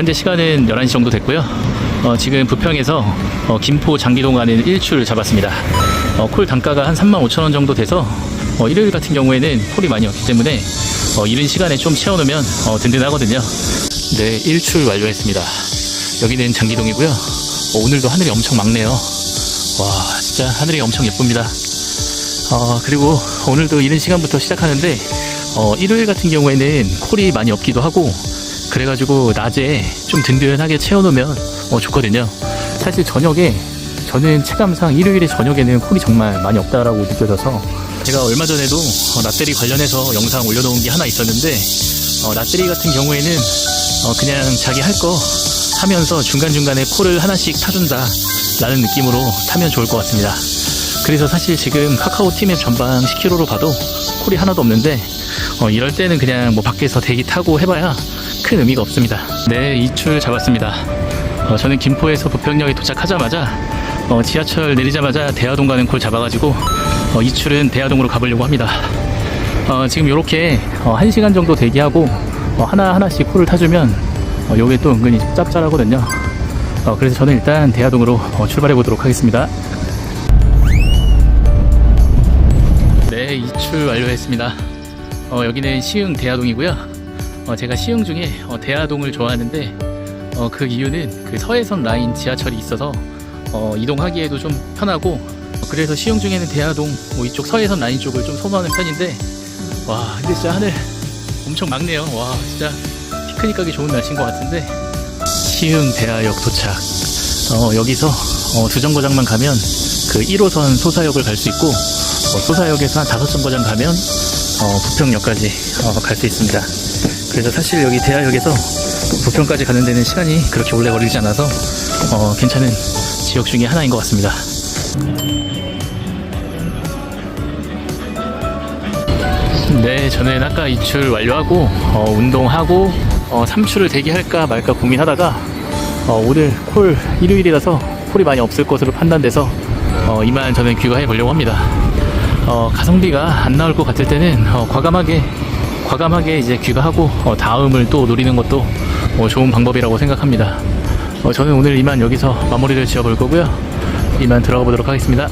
현재 시간은 11시 정도 됐고요. 어, 지금 부평에서 어, 김포 장기동 가는 일출 잡았습니다. 어, 콜 단가가 한 35,000원 정도 돼서 어, 일요일 같은 경우에는 콜이 많이 없기 때문에 어, 이른 시간에 좀 채워놓으면 어, 든든하거든요. 네, 일출 완료했습니다. 여기는 장기동이고요. 어, 오늘도 하늘이 엄청 맑네요. 와, 진짜 하늘이 엄청 예쁩니다. 어, 그리고 오늘도 이른 시간부터 시작하는데, 어, 일요일 같은 경우에는 콜이 많이 없기도 하고, 그래가지고 낮에 좀 든든하게 채워놓으면 어, 좋거든요. 사실 저녁에, 저는 체감상 일요일에 저녁에는 콜이 정말 많이 없다라고 느껴져서, 제가 얼마 전에도 어, 라떼리 관련해서 영상 올려놓은 게 하나 있었는데, 어, 라떼리 같은 경우에는 어, 그냥 자기 할 거 하면서 중간중간에 콜을 하나씩 타준다. 라는 느낌으로 타면 좋을 것 같습니다. 그래서 사실 지금 카카오 팀의 전방 10km로 봐도 콜이 하나도 없는데 어, 이럴 때는 그냥 뭐 밖에서 대기 타고 해봐야 큰 의미가 없습니다. 네, 이출 잡았습니다. 어, 저는 김포에서 부평역에 도착하자마자 어, 지하철 내리자마자 대하동 가는 콜 잡아가지고 어, 이출은 대하동으로 가보려고 합니다. 어, 지금 이렇게 어, 1시간 정도 대기하고 어, 하나하나씩 콜을 타주면 어, 요게 또 은근히 짭짤하거든요. 어, 그래서 저는 일단 대하동으로 어, 출발해 보도록 하겠습니다. 네, 이출 완료했습니다. 어, 여기는 시흥 대하동이고요. 어, 제가 시흥 중에 어, 대하동을 좋아하는데 어, 그 이유는 그 서해선 라인 지하철이 있어서 어, 이동하기에도 좀 편하고 그래서 시흥 중에는 대하동 뭐 이쪽 서해선 라인 쪽을 좀 선호하는 편인데 와 근데 진짜 하늘 엄청 맑네요. 와 진짜 피크닉 가기 좋은 날씨인 것 같은데 시흥 대하역 도착. 어, 여기서 어, 두 정거장만 가면 그 1호선 소사역을 갈 수 있고 어, 소사역에서 한 다섯 정거장 가면 어, 부평역까지 어, 갈 수 있습니다. 그래서 사실 여기 대하역에서 부평까지 가는 데는 시간이 그렇게 오래 걸리지 않아서 어, 괜찮은 지역 중에 하나인 것 같습니다. 네, 저는 아까 이출 완료하고 어, 운동하고 어, 3출을 대기할까 말까 고민하다가 어, 오늘 콜 일요일이라서 콜이 많이 없을 것으로 판단돼서 어, 이만 저는 귀가해 보려고 합니다. 어, 가성비가 안 나올 것 같을 때는 어, 과감하게 과감하게 이제 귀가하고 어, 다음을 또 노리는 것도 어, 좋은 방법이라고 생각합니다. 어, 저는 오늘 이만 여기서 마무리를 지어볼 거고요. 이만 들어가 보도록 하겠습니다.